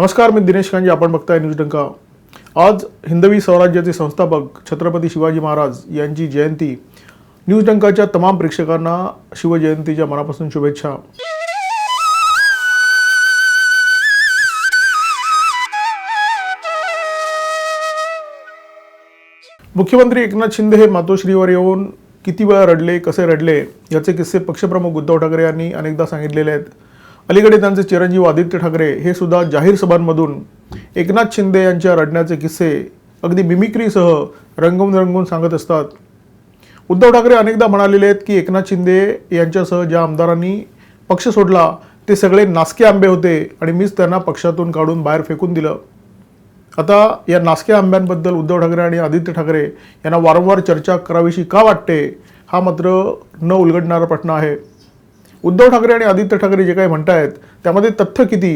नमस्कार मी दिनेश कांजे आपण बघताय न्यूज डंका. आज हिंदवी स्वराज्याचे संस्थापक छत्रपती शिवाजी महाराज यांची जयंती. न्यूज डंकाच्या तमाम प्रेक्षकांना शिवजयंतीच्या मनापासून शुभेच्छा. मुख्यमंत्री एकनाथ शिंदे हे मातोश्रीवर येऊन किती वेळा रडले कसे रडले याचे किस्से पक्षप्रमुख उद्धव ठाकरे यांनी अनेकदा सांगितलेले आहेत. अलीकडे त्यांचे चिरंजीव आदित्य ठाकरे हे सुद्धा जाहीर सभांमधून एकनाथ शिंदे यांच्या रडण्याचे किस्से अगदी मिमिक्रीसह रंगवून रंगवून सांगत असतात. उद्धव ठाकरे अनेकदा म्हणालेले आहेत की एकनाथ शिंदे यांच्यासह ज्या आमदारांनी पक्ष सोडला ते सगळे नासके आंबे होते आणि मीच त्यांना पक्षातून काढून बाहेर फेकून दिलं. आता या नासक्या आंब्यांबद्दल उद्धव ठाकरे आणि आदित्य ठाकरे यांना वारंवार चर्चा करावीशी का वाटते हा मात्र न उलगडणारा प्रश्न आहे. उद्धव ठाकरे आणि आदित्य ठाकरे जे काही म्हणतायत त्यामध्ये तथ्य किती?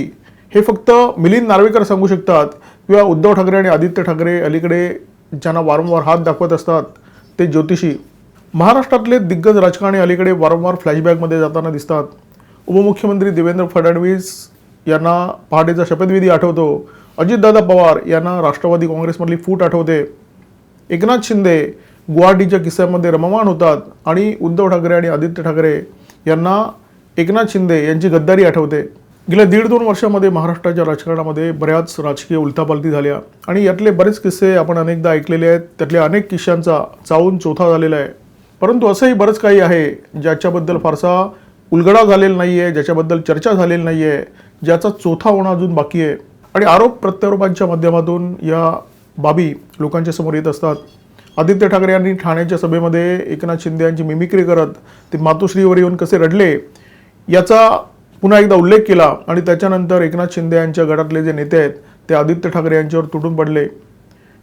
हे फक्त मिलिंद नार्वेकर सांगू शकतात किंवा उद्धव ठाकरे आणि आदित्य ठाकरे अलीकडे ज्यांना वारंवार हात दाखवत असतात ते ज्योतिषी. महाराष्ट्रातले दिग्गज राजकारणी अलीकडे वारंवार फ्लॅशबॅकमध्ये जाताना दिसतात. उपमुख्यमंत्री देवेंद्र फडणवीस यांना पहाटेचा शपथविधी आठवतो. अजितदादा पवार यांना राष्ट्रवादी काँग्रेसमधली फूट आठवते. एकनाथ शिंदे गुवाहाटीच्या किस्स्यामध्ये रममाण होतात आणि उद्धव ठाकरे आणि आदित्य ठाकरे यांना एकनाथ शिंदे यांची गद्दारी आठवते. गेल्या दीड दोन वर्षामध्ये महाराष्ट्राच्या राजकारणामध्ये बऱ्याच राजकीय उलथापालथी झाल्या आणि यातले बरेच किस्से आपण अनेकदा ऐकलेले आहेत. त्यातल्या अनेक किस्स्यांचा चावून चोथा झालेला आहे. परंतु असंही बरंच काही आहे ज्याच्याबद्दल फारसा उलगडा झालेला नाही आहे ज्याच्याबद्दल चर्चा झालेली नाही आहे ज्याचा चोथा होणं अजून बाकी आहे. आणि आरोप प्रत्यारोपांच्या माध्यमातून या बाबी लोकांच्या समोर येत असतात. आदित्य ठाकरे यांनी ठाण्याच्या सभेमध्ये एकनाथ शिंदे यांची मिमिक्री करत ते मातोश्रीवर येऊन कसे रडले याचा पुन्हा एकदा उल्लेख केला आणि त्याच्यानंतर एकनाथ शिंदे यांच्या गटातले जे नेते आहेत ते आदित्य ठाकरे यांच्यावर तुटून पडले.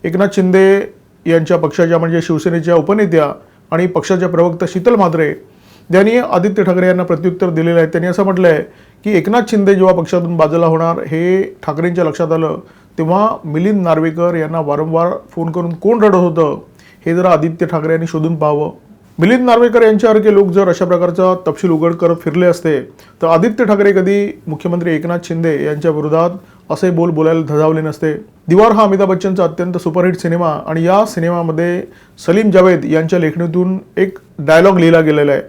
एकनाथ शिंदे यांच्या पक्षाच्या म्हणजे शिवसेनेच्या उपनेत्या आणि पक्षाच्या प्रवक्ता शीतल म्हात्रे ज्यांनी आदित्य ठाकरे यांना प्रत्युत्तर दिलेलं आहे. त्यांनी असं म्हटलं आहे की एकनाथ शिंदे जेव्हा पक्षातून बाजूला होणार हे ठाकरेंच्या लक्षात आलं तेव्हा मिलिंद नार्वेकर यांना वारंवार फोन करून कोण रडत होतं? हे जरा आदित्य ठाकरे यांनी शोधून पाहावं. मिलिंद नार्वेकर यांच्यासारखे लोक जर अशा प्रकारचा तपशील उघड करत फिरले असते तर आदित्य ठाकरे कधी मुख्यमंत्री एकनाथ शिंदे यांच्या विरोधात असे बोल बोलायला धजावले नसते. दिवार हा अमिताभ बच्चनचा अत्यंत सुपरहिट सिनेमा आणि या सिनेमामध्ये सलीम जावेद यांच्या लेखणीतून एक डायलॉग लिहिला गेलेला आहे.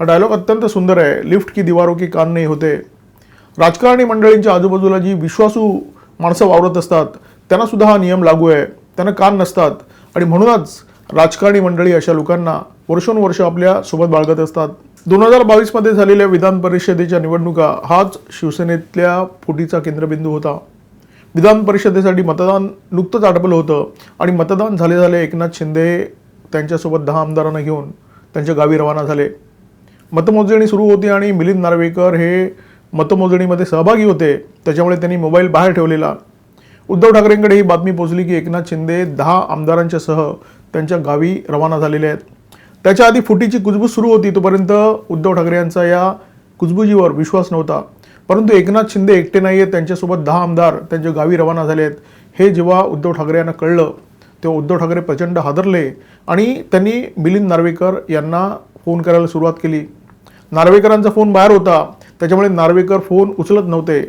हा डायलॉग अत्यंत सुंदर आहे. लिफ्ट की दीवारों की कान नाही होते. राजकारणी मंडळींच्या आजूबाजूला जी विश्वासू माणसं वावरत असतात त्यांनासुद्धा हा नियम लागू आहे. त्यांना कान नसतात. आणि म्हणूनच राजकारणी मंडळी अशा लोकांना वर्षोनुवर्ष आपल्यासोबत बाळगत असतात. दोन हजार बावीसमध्ये झालेल्या विधान परिषदेच्या निवडणुका हाच शिवसेनेतल्या फुटीचा केंद्रबिंदू होता. विधान परिषदेसाठी मतदान नुकतंच आटपलं होतं आणि मतदान झाले झाले एकनाथ शिंदे त्यांच्यासोबत दहा आमदारांना घेऊन त्यांच्या गावी रवाना झाले. मतमोजणी सुरू होती आणि मिलिंद नार्वेकर हे मतमोजणीमध्ये सहभागी होते. त्याच्यामुळे त्यांनी मोबाईल बाहेर ठेवलेला. उद्धव ठाकरेंकडे ही बातमी पोहोचली की एकनाथ शिंदे दहा आमदारांच्या सह त्यांच्या गावी रवाना झालेले आहेत. त्याच्या आधी फुटीची कुजबूज सुरू होती तोपर्यंत उद्धव ठाकरे यांचा या कुजबुजीवर विश्वास नव्हता. परंतु एकनाथ शिंदे एकटे नाही आहेत त्यांच्यासोबत दहा आमदार त्यांच्या गावी रवाना झाले आहेत. हे जेव्हा उद्धव ठाकरे यांना कळलं तेव्हा उद्धव ठाकरे प्रचंड हादरले आणि त्यांनी मिलिंद नार्वेकर यांना फोन करायला सुरुवात केली. नार्वेकरांचा फोन बाहेर होता त्याच्यामुळे नार्वेकर फोन उचलत नव्हते.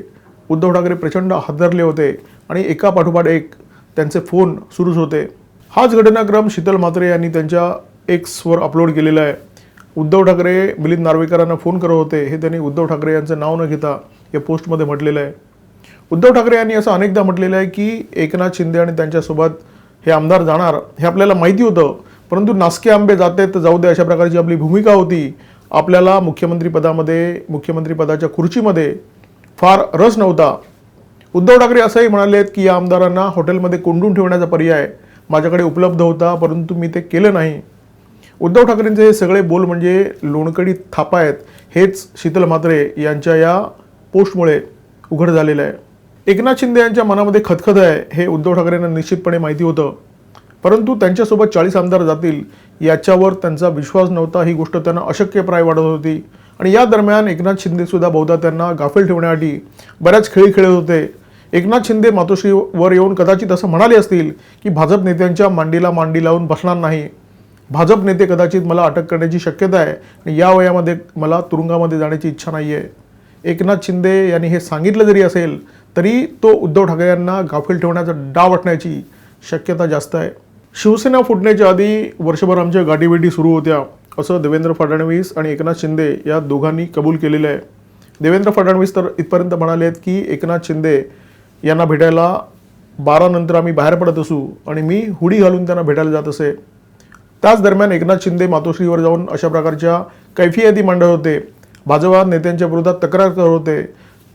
उद्धव ठाकरे प्रचंड हादरले होते. आणि एका पाठोपाठ एक त्यांचे फोन सुरूच होते. हाच घटनाक्रम शीतल म्हात्रे यांनी त्यांच्या एक्सवर अपलोड केलेला आहे. उद्धव ठाकरे मिलिंद नार्वेकरांना फोन करत होते. हे त्यांनी उद्धव ठाकरे यांचं नाव न घेता या पोस्टमध्ये म्हटलेलं आहे. उद्धव ठाकरे यांनी असं अनेकदा म्हटलेलं आहे की एकनाथ शिंदे आणि त्यांच्यासोबत हे आमदार जाणार हे आपल्याला माहिती होतं. परंतु नासके आंबे जाते तर जाऊ दे अशा प्रकारची आपली भूमिका होती. आपल्याला मुख्यमंत्रीपदामध्ये मुख्यमंत्रीपदाच्या खुर्चीमध्ये फार रस नव्हता. उद्धव ठाकरे असंही म्हणाले आहेत की या आमदारांना हॉटेलमध्ये कोंडून ठेवण्याचा पर्याय माझ्याकडे उपलब्ध होता परंतु मी ते केलं नाही. उद्धव ठाकरेंचे हे सगळे बोल म्हणजे लोणकडी थापा आहेत हेच शीतल म्हात्रे यांच्या या पोस्टमुळे उघड झालेलं आहे. एकनाथ शिंदे यांच्या मनामध्ये खतखत आहे हे उद्धव ठाकरेंना निश्चितपणे माहिती होतं. परंतु त्यांच्यासोबत चाळीस आमदार जातील याच्यावर त्यांचा विश्वास नव्हता ही गोष्ट त्यांना अशक्यप्राय वाटत होती. आणि या दरम्यान एकनाथ शिंदेसुद्धा बहुधा त्यांना गाफील ठेवण्यासाठी बऱ्याच खेळी खेळत होते. एकनाथ शिंदे मातोश्रीवर येऊन कदाचित असं म्हणाले असतील की भाजप नेत्यांच्या मांडीला मांडी लावून बसणार नाही. भाजप नेते कदाचित मला अटक करण्याची शक्यता आहे आणि या वयामध्ये मला तुरुंगामध्ये जाण्याची इच्छा नाही आहे एकनाथ शिंदे यांनी हे सांगितलं जरी असेल तरी तो उद्धव ठाकरे यांना गाफील ठेवण्याचा डाव वाटण्याची शक्यता जास्त आहे. शिवसेना फुटण्याच्या आधी वर्षभर आमच्या गाठीभेटी सुरू होत्या असं देवेंद्र फडणवीस आणि एकनाथ शिंदे या दोघांनी कबूल केलेलं आहे. देवेंद्र फडणवीस तर इथपर्यंत म्हणाले आहेत की एकनाथ शिंदे यांना भेटायला बारानंतर आम्ही बाहेर पडत असू आणि मी हुडी घालून त्यांना भेटायला जात असे. त्याच दरम्यान एकनाथ शिंदे मातोश्रीवर जाऊन अशा प्रकारच्या कैफियती मांडत होते. भाजपा नेत्यांच्या विरोधात तक्रार करत होते.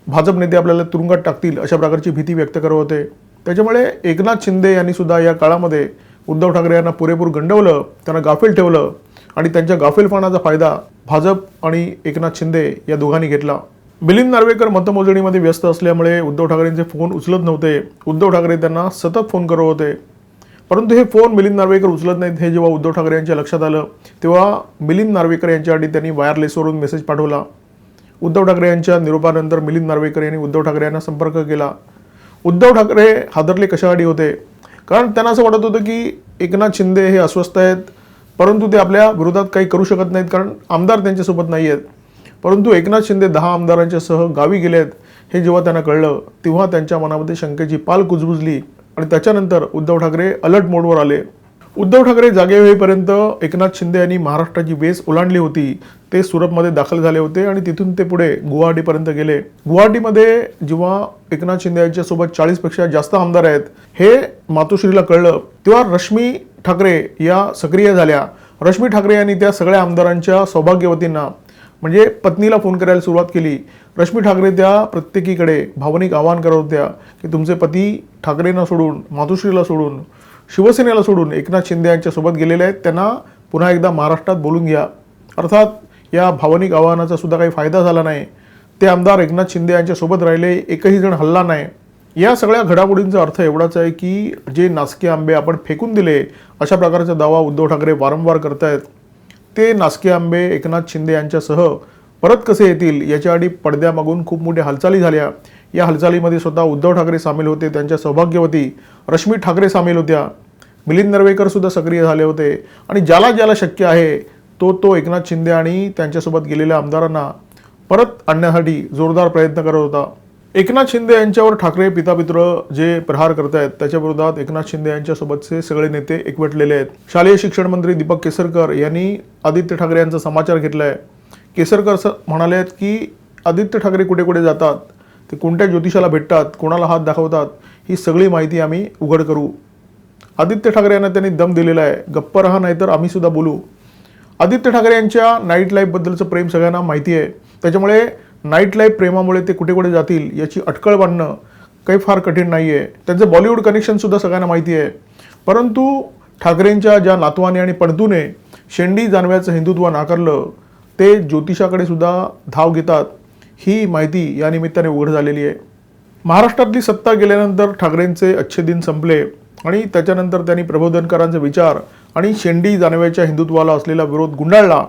भाजप नेते आपल्याला तुरुंगात टाकतील अशा प्रकारची भीती व्यक्त करत होते. त्याच्यामुळे एकनाथ शिंदे यांनी सुद्धा या काळामध्ये उद्धव ठाकरे यांना पुरेपूर गंडवलं त्यांना गाफील ठेवलं आणि त्यांच्या गाफीलपणाचा फायदा भाजप आणि एकनाथ शिंदे या दोघांनी घेतला. मिलिंद नार्वेकर मतमोजणीमध्ये व्यस्त असल्यामुळे उद्धव ठाकरेंचे फोन उचलत नव्हते. उद्धव ठाकरे त्यांना सतत फोन करत होते. परंतु हे फोन मिलिंद नार्वेकर उचलत नाहीत हे जेव्हा उद्धव ठाकरे यांच्या लक्षात आलं तेव्हा मिलिंद नार्वेकर यांच्यासाठी त्यांनी वायरलेसवरून मेसेज पाठवला. उद्धव ठाकरे यांच्या निरोपानंतर मिलिंद नार्वेकर यांनी उद्धव ठाकरे यांना संपर्क केला. उद्धव ठाकरे हादरले कशासाठी होते? कारण त्यांना असं वाटत होतं की एकनाथ शिंदे हे अस्वस्थ आहेत परंतु ते आपल्या विरोधात काही करू शकत नाहीत कारण आमदार त्यांच्यासोबत नाही आहेत परंतु एकनाथ शिंदे दहा आमदारांच्या सह गावी गेले आहेत हे जेव्हा त्यांना कळलं तेव्हा त्यांच्या मनामध्ये शंकेची पाल कुजबुजली आणि त्याच्यानंतर उद्धव ठाकरे अलर्ट मोडवर आले. उद्धव ठाकरे जागे होईपर्यंत एकनाथ शिंदे यांनी महाराष्ट्राची वेस ओलांडली होती. ते सुरतमध्ये दाखल झाले होते आणि तिथून ते पुढे गुवाहाटीपर्यंत गेले. गुवाहाटीमध्ये जेव्हा एकनाथ शिंदे यांच्यासोबत चाळीसपेक्षा जास्त आमदार आहेत हे मातोश्रीला कळलं. तेव्हा रश्मी ठाकरे या सक्रिय झाल्या. रश्मी ठाकरे यांनी त्या सगळ्या आमदारांच्या सौभाग्यवतींना म्हणजे पत्नीला फोन करायला सुरुवात केली. रश्मी ठाकरे त्या प्रत्येकीकडे भावनिक आवाहन करत होत्या की तुमचे पती ठाकरेंना सोडून मातोश्रीला सोडून शिवसेनेला सोडून एकनाथ शिंदे यांच्या सोबत गेलेले आहेत. त्यांना पुन्हा एकदा महाराष्ट्रात बोलून घ्या. अर्थात या भावनिक आवाहनाचा सुद्धा काही फायदा झाला नाही. ते आमदार एकनाथ शिंदे यांच्या सोबत राहिले एकही जण हल्ला नाही. या सगळ्या घडामोडींचा अर्थ एवढाच आहे की जे नासके आंबे आपण फेकून दिले अशा प्रकारचा दावा उद्धव ठाकरे वारंवार करतायत. ते नासके आंबे एकनाथ शिंदे यांच्यासह परत कसे येतील याच्या आधी पडद्यामागून खूप मोठ्या हालचाली झाल्या. या हालचालीमध्ये स्वतः उद्धव ठाकरे सामील होते त्यांच्या सौभाग्यवती रश्मी ठाकरे सामील होत्या. मिलिंद नरवेकर सुद्धा सक्रिय झाले होते आणि ज्याला ज्याला शक्य आहे तो तो एकनाथ शिंदे आणि त्यांच्यासोबत गेलेल्या आमदारांना परत आणण्यासाठी जोरदार प्रयत्न करत होता. एकनाथ शिंदे यांच्यावर ठाकरे पितापित्र जे प्रहार करतायत त्याच्या विरोधात एकनाथ शिंदे यांच्यासोबतचे सगळे नेते एकवटलेले आहेत. शालेय शिक्षण मंत्री दीपक केसरकर यांनी आदित्य ठाकरे यांचा समाचार घेतला आहे केसरकर स- म्हणाले आहेत की आदित्य ठाकरे कुठे कुठे जातात? ते कोणत्या ज्योतिषाला भेटतात? कोणाला हात दाखवतात? ही सगळी माहिती आम्ही उघड करू. आदित्य ठाकरे यांना त्यांनी दम दिलेला आहे. गप्प राहा नाहीतर आम्हीसुद्धा बोलू. आदित्य ठाकरे यांच्या नाईट लाईफबद्दलचं प्रेम सगळ्यांना माहिती आहे. त्याच्यामुळे नाईट लाईफ प्रेमामुळे ते कुठे कुठे जातील याची अटकळ बांधणं काही फार कठीण नाही आहे त्यांचं बॉलिवूड कनेक्शनसुद्धा सगळ्यांना माहिती आहे. परंतु ठाकरेंच्या ज्या नातवाने आणि पणतूने शेंडी जानव्याचं हिंदुत्व नाकारलं ते ज्योतिषाकडे सुद्धा धाव घेतात ही माहिती या निमित्ताने उघड झालेली आहे. महाराष्ट्रातली सत्ता गेल्यानंतर ठाकरेंचे अच्छे दिन संपले आणि त्याच्यानंतर त्यांनी प्रबोधनकारांचे विचार आणि शेंडी जानव्याच्या हिंदुत्वाला असलेला विरोध गुंडाळला.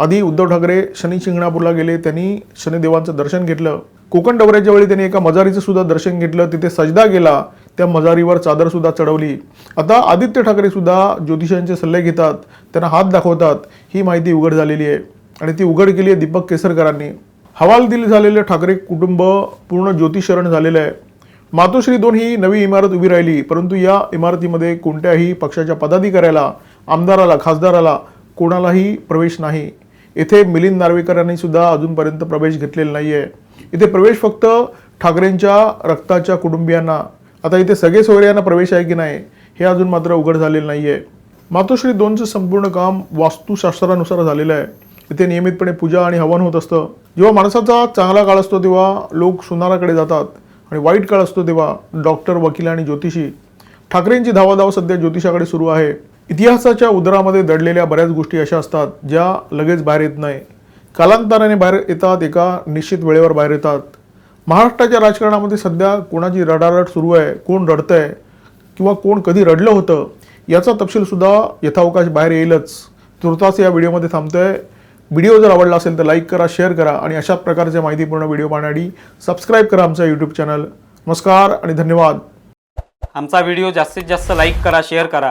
आधी उद्धव ठाकरे शनी शिंगणापूरला गेले त्यांनी शनिदेवांचं दर्शन घेतलं. कोकण दौऱ्याच्या वेळी त्यांनी एका मजारीचं सुद्धा दर्शन घेतलं. तिथे सजदा गेला त्या मजारीवर चादर सुद्धा चढवली. आता आदित्य ठाकरे सुद्धा ज्योतिषांचे सल्ले घेतात त्यांना हात दाखवतात. ही माहिती उघड झालेली आहे. आणि ती उघड केली आहे दीपक केसरकरांनी. हवालदिल झालेलं ठाकरे कुटुंब पूर्ण ज्योतिषरण झालेलं आहे. मातोश्री दोन ही नवी इमारत उभी राहिली परंतु या इमारतीमध्ये कोणत्याही पक्षाच्या पदाधिकाऱ्याला आमदाराला खासदाराला कोणालाही प्रवेश नाही. येथे मिलिंद नार्वेकर यांनी सुद्धा अजूनपर्यंत प्रवेश घेतलेला नाही आहे इथे प्रवेश फक्त ठाकरेंच्या रक्ताच्या कुटुंबियांना. आता इथे सगळे सोयऱ्यांना प्रवेश आहे की नाही हे अजून मात्र उघड झालेलं नाही आहे मातोश्री दोनचं संपूर्ण काम वास्तुशास्त्रानुसार झालेलं आहे. इथे नियमितपणे पूजा आणि हवन होत असतं. जेव्हा माणसाचा चांगला काळ असतो तेव्हा लोक सुनाराकडे जातात आणि वाईट काळ असतो तेव्हा डॉक्टर वकील आणि ज्योतिषी. ठाकरेंची धावाधाव सध्या ज्योतिषाकडे सुरू आहे. इतिहासाच्या उदरामध्ये दडलेल्या बऱ्याच गोष्टी अशा असतात ज्या लगेच बाहेर येत नाही. कालांतराने बाहेर येतात एका निश्चित वेळेवर बाहेर येतात. महाराष्ट्राच्या राजकारणामध्ये सध्या कोणाची रडारड सुरू आहे कोण रडतंय किंवा कोण कधी रडलं होतं याचा तपशीलसुद्धा यथावकाश बाहेर येईलच. तुर्तास या व्हिडिओमध्ये थांबतोय. व्हिडिओ जर आवडला असेल तर लाईक करा शेअर करा आणि अशा प्रकारचे माहितीपूर्ण व्हिडिओ पाहण्यासाठी सबस्क्राईब करा आमचं यूट्यूब चॅनल नमस्कार आणि धन्यवाद. आमचा व्हिडिओ जास्तीत जास्त लाईक करा शेअर करा.